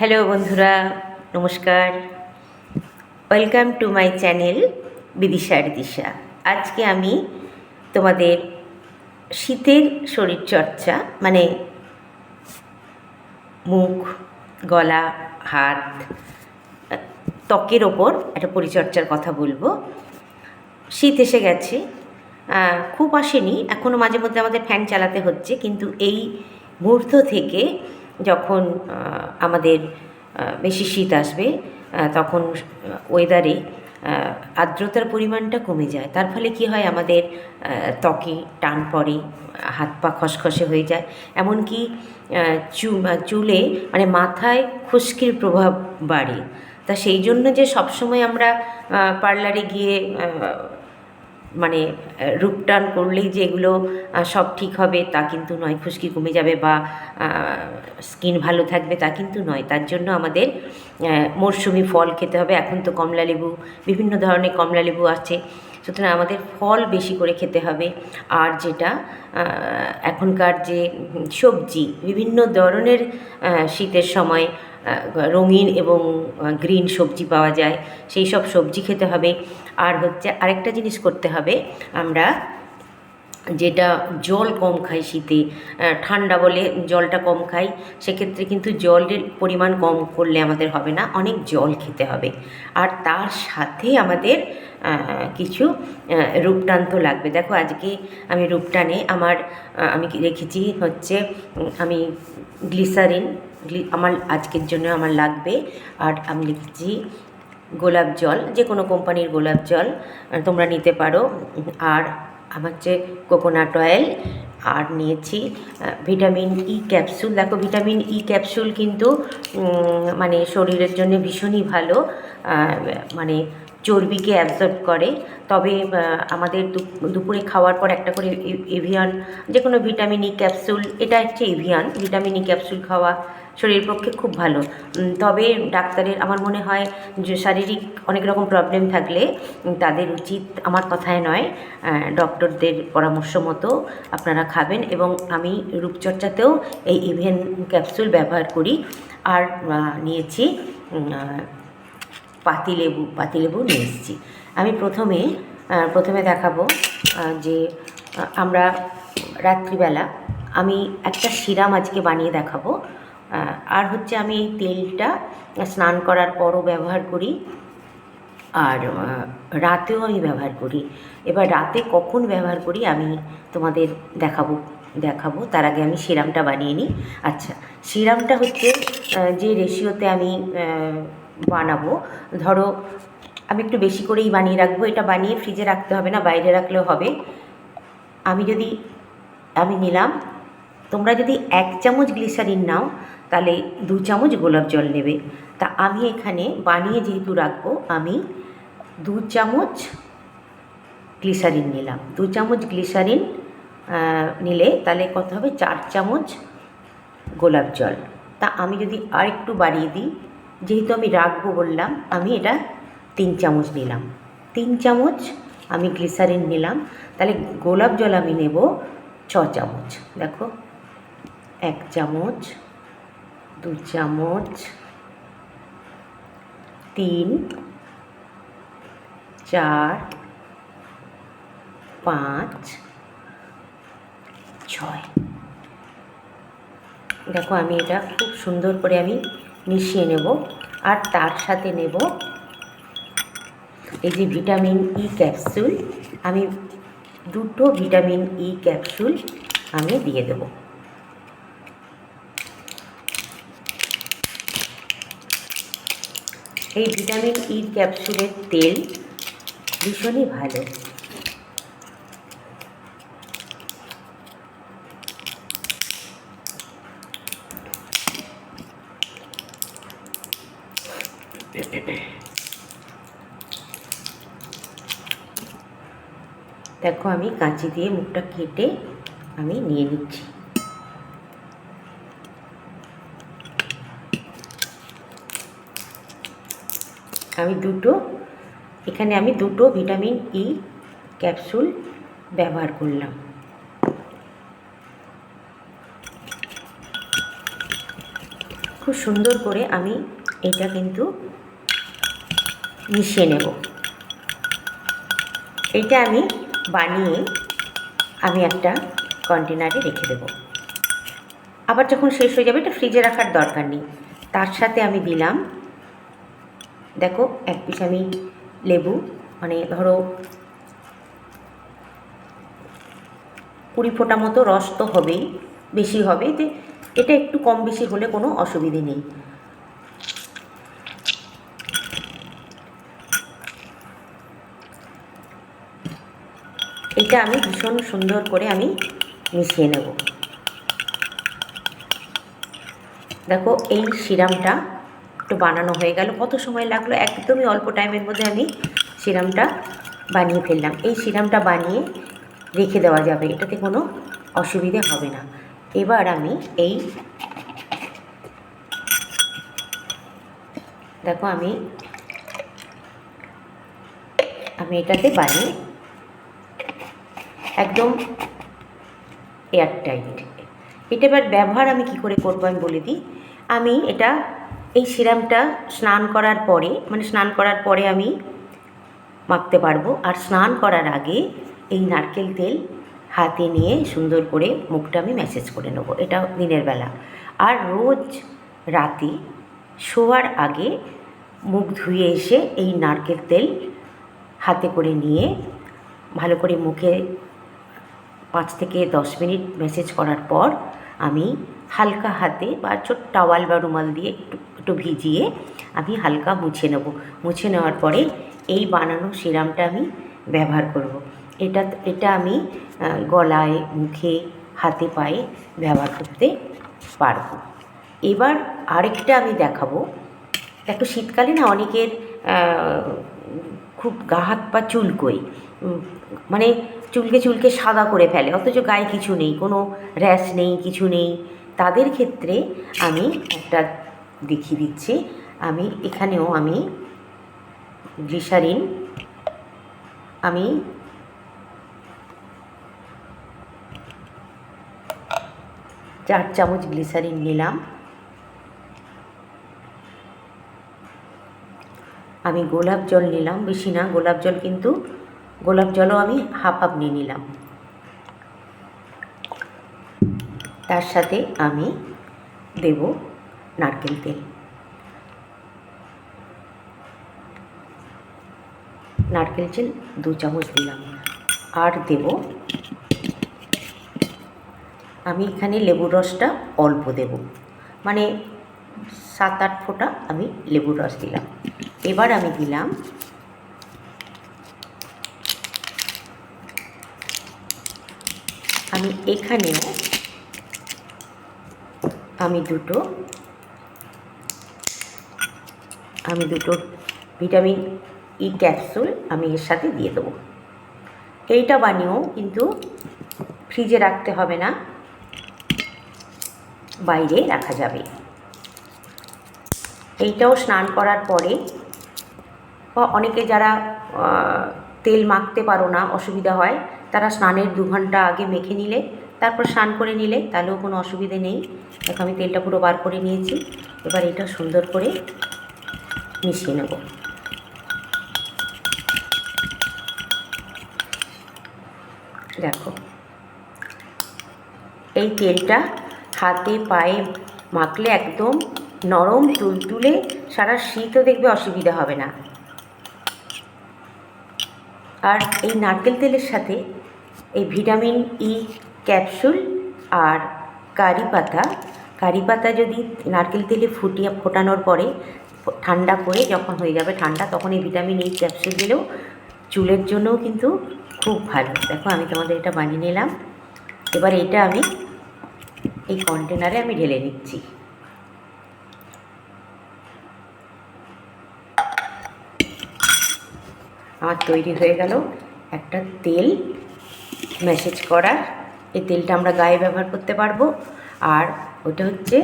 Hello বন্ধুরা, নমস্কার। Welcome to my channel বিদিশার দিশা। আজকে আমি তোমাদের শীতের শরীরচর্চা মানে মুখ, গলা, হাত, ত্বকের ওপর একটা পরিচর্যার কথা বলব। শীত এসে গেছে খুব আসেনি। এখনও মাঝে মধ্যে আমাদের ফ্যান চালাতে হচ্ছে, কিন্তু এই মুহূর্ত থেকে যখন আমাদের বেশি শীত আসবে তখন ওয়েদারে আর্দ্রতার পরিমাণটা কমে যায়। তার ফলে কি হয়, আমাদের ত্বকে টান পড়ে, হাত পা খসখসে হয়ে যায়। এমনকি চু, চুলে মানে মাথায় খুশকির প্রভাব বাড়ে। তা সেই জন্য যে সবসময় আমরা পার্লারে গিয়ে মানে রূপটান করলেই যে এগুলো সব ঠিক হবে তা কিন্তু নয়। খুশকি কমে যাবে বা স্কিন ভালো থাকবে তা কিন্তু নয়। তার জন্য আমাদের মরশুমি ফল খেতে হবে। এখন তো কমলা লেবু বিভিন্ন ধরনের কমলা লেবু আছে। সুতরাং আমাদের ফল বেশি করে খেতে হবে। আর যেটা এখনকার যে সবজি, বিভিন্ন ধরনের শীতের সময় রঙিন এবং গ্রিন সবজি পাওয়া যায়, সেই সব সবজি খেতে হবে। আর হচ্ছে আরেকটা জিনিস করতে হবে, আমরা যেটা জল কম খাই শীতে ঠান্ডা বলে জলটা কম খাই, সেক্ষেত্রে কিন্তু জলের পরিমাণ কম করলে আমাদের হবে না, অনেক জল খেতে হবে। আর তার সাথে আমাদের কিছু রূপটান তো লাগবে। দেখো, আজকে আমি রূপটানে আমার আমি রেখেছি হচ্ছে আমি গ্লিসারিন, গ্লি, আমার আজকের জন্য আমার লাগবে। আর আমি লিখেছি গোলাপ জল যে কোনো কোম্পানির গোলাপ জল তোমরা নিতে পারো। আর আমার হচ্ছে কোকোনাট অয়েল আর নিয়েছি ভিটামিন ই ক্যাপসুল দেখো ভিটামিন ই ক্যাপসুল কিন্তু মানে শরীরের জন্য ভীষণই ভালো। মানে চর্বিকে অ্যাবজর্ব করে। তবে আমাদের দুপুরে খাওয়ার পর একটা করে এভিয়ান যে কোনো ভিটামিন ই ক্যাপসুল এটা হচ্ছে এভিয়ান, ভিটামিন ই ক্যাপসুল খাওয়া শরীরের পক্ষে খুব ভালো। তবে ডাক্তারের, আমার মনে হয় যে শারীরিক অনেক রকম প্রবলেম থাকলে তাদের উচিত, আমার কথায় নয় ডক্টরদের পরামর্শ মতো আপনারা খাবেন এবং আমি রূপচর্চাতেও এই ইভেন ক্যাপসুল ব্যবহার করি। আর নিয়েছি পাতিলেবু পাতিলেবু নিয়ে এসেছি। আমি প্রথমে প্রথমে দেখাবো যে আমরা রাত্রিবেলা আমি একটা সিরাম আজকে বানিয়ে দেখাবো। আর হচ্ছে আমি এই তেলটা স্নান করার পরও ব্যবহার করি। আর রাতেও আমি ব্যবহার করি। এবার রাতে কখন ব্যবহার করি আমি তোমাদের দেখাবো দেখাবো। তার আগে আমি সিরামটা বানিয়ে নিই। আচ্ছা সিরামটা হচ্ছে যে রেশিওতে আমি বানাবো। ধরো, আমি একটু বেশি করেই বানিয়ে রাখব। এটা বানিয়ে ফ্রিজে রাখতে হবে না, বাইরে রাখলেও হবে। আমি যদি, আমি নিলাম, তোমরা যদি এক চামচ গ্লিসারিন নাও, তাহলে দু চামচ গোলাপ জল নেবে। তা আমি এখানে বানিয়ে যেহেতু রাখব, আমি দু চামচ গ্লিসারিন নিলাম। দু চামচ গ্লিসারিন নিলে তাহলে কত হবে? চার চামচ গোলাপ জল। তা আমি যদি আর একটু বাড়িয়ে দিই যেহেতু আমি রাখব বললাম, আমি এটা তিন চামচ নিলাম। তিন চামচ আমি গ্লিসারিন নিলাম। তাহলে গোলাপ জল আমি নেব ছ চামচ। দেখো, এক চামচ, দু চামচ, তিন, চার, পাঁচ, ছয়। দেখো আমি এটা খুব সুন্দর করে আমি মিশিয়ে নেব আর তার সাথে নেব এই যে ভিটামিন ই ক্যাপসুল আমি দুটো ভিটামিন ই ক্যাপসুল আমি দিয়ে দেব। এই ভিটামিন ই ক্যাপসুলের তেল ভীষণই ভালো। দেখো আমি কাঁচি দিয়ে মুখটা কেটে আমি নিয়ে নিচ্ছি। আমি দুটো, এখানে আমি দুটো ভিটামিন ই ক্যাপসুল ব্যবহার করলাম। খুব সুন্দর করে আমি এটা কিন্তু মিশিয়ে নেব। এটা আমি বানিয়ে আমি একটা কন্টেনারে রেখে দেব। আবার যখন শেষ হয়ে যাবে, এটা ফ্রিজে রাখার দরকার নেই। তার সাথে আমি দিলাম, দেখো, এক পিস আমি লেবু মানে ধরো কুড়ি ফোঁটা মতো রস তো হবেই, বেশি হবে যে এটা একটু কম বেশি হলে কোনো অসুবিধে নেই। এটা আমি ভীষণ সুন্দর করে আমি মিশিয়ে নেব। দেখো, এই সিরামটা একটু বানানো হয়ে গেল। কত সময় লাগল? একদমই অল্প টাইমের মধ্যে আমি সিরামটা বানিয়ে ফেললাম। এই সিরামটা বানিয়ে রেখে দেওয়া যাবে। এটাতে কোনো অসুবিধে হবে না। এবার আমি এই দেখো, আমি আমি এটাতে বানিয়ে একদম এয়ারটাইট এটা এবার ব্যবহার আমি কি করে করব আমি বলে দিই। আমি এটা, এই সিরামটা স্নান করার পরে মানে স্নান করার পরে আমি মাখতে পারব। আর স্নান করার আগে এই নারকেল তেল হাতে নিয়ে সুন্দর করে মুখটা আমি ম্যাসেজ করে নেব। এটা দিনের বেলা। আর রোজ রাতে শোয়ার আগে মুখ ধুয়ে এসে এই নারকেল তেল হাতে করে নিয়ে ভালো করে মুখে পাঁচ থেকে দশ মিনিট ম্যাসেজ করার পর আমি হালকা হাতে বা ছোট টাওয়াল বা রুমাল দিয়ে একটু একটু ভিজিয়ে আমি হালকা মুছে নেব। মুছে নেওয়ার পরে এই বানানো সিরামটা আমি ব্যবহার করব। এটা এটা আমি গলায়, মুখে, হাতে, পায়ে ব্যবহার করতে পারব। এবার আরেকটা আমি দেখাবো। দেখো শীতকালে না অনেকের খুব গা হাত পা চুলকোয় মানে চুলকে চুলকে সাদা করে ফেলে, অথচ গায়ে কিছু নেই, কোনো র্যাশ নেই, কিছু নেই। তাদের ক্ষেত্রে আমি একটা দেখিয়ে দিচ্ছি। আমি এখানেও আমি গ্লিসারিন, আমি চার চামচ গ্লিসারিন নিলাম। আমি গোলাপ জল নিলাম, বেশি না, গোলাপ জল কিন্তু, গোলাপ জলও আমি হাফ হাফ নিয়ে নিলাম। তার সাথে আমি দেব নারকেল তেল। নারকেল তেল দু চামচ দিলাম। আর দেব, আমি এখানে লেবুর রসটা অল্প দেব। মানে সাত আট ফোঁটা আমি লেবুর রস দিলাম। এবার আমি দিলাম আমি এখানেও আমি দুটো আমি দুটো ভিটামিন ই ক্যাপসুল আমি এর সাথে দিয়ে দেবো। এইটা বানিয়েও কিন্তু ফ্রিজে রাখতে হবে না, বাইরে রাখা যাবে। এইটাও স্নান করার পরে অনেকে যারা তেল মাখতে পারো না, অসুবিধা হয়, তারা স্নানের দু ঘণ্টা আগে মেখে নিলে, তারপর স্নান করে নিলে তাহলেও কোনো অসুবিধে নেই। দেখো আমি তেলটা পুরো বার করে নিয়েছি, এবার এটা সুন্দর করে মিশিয়ে নেব। দেখো, এই তেলটা হাতে, পায়ে মাখলে একদম নরম, তুলতুলে সারা শীতও দেখবে অসুবিধা হবে না। আর এই নারকেল তেলের সাথে এই ভিটামিন ই ক্যাপসুল আর কারি পাতা। কারি পাতা যদি নারকেল তেলে ফুটিয়ে ফোটানোর পরে ঠান্ডা করে যখন হয়ে যাবে ঠান্ডা, তখন এই ভিটামিন ই ক্যাপসুল দিলেও চুলের জন্যও কিন্তু খুব ভালো। দেখো আমি তোমাদের এটা বানিয়ে নিলাম। এবার এটা আমি এই কন্টেনারে আমি ঢেলে নিচ্ছি। আমার তৈরি হয়ে গেল একটা তেল ম্যাসেজ করার এই তেলটা আমরা গায়ে ব্যবহার করতে পারব। আর ওটা হচ্ছে,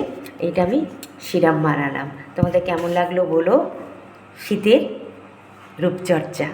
এটা আমি সিরাম মারালাম তোমাদের কেমন লাগল বলো? শীতের রূপচর্চা।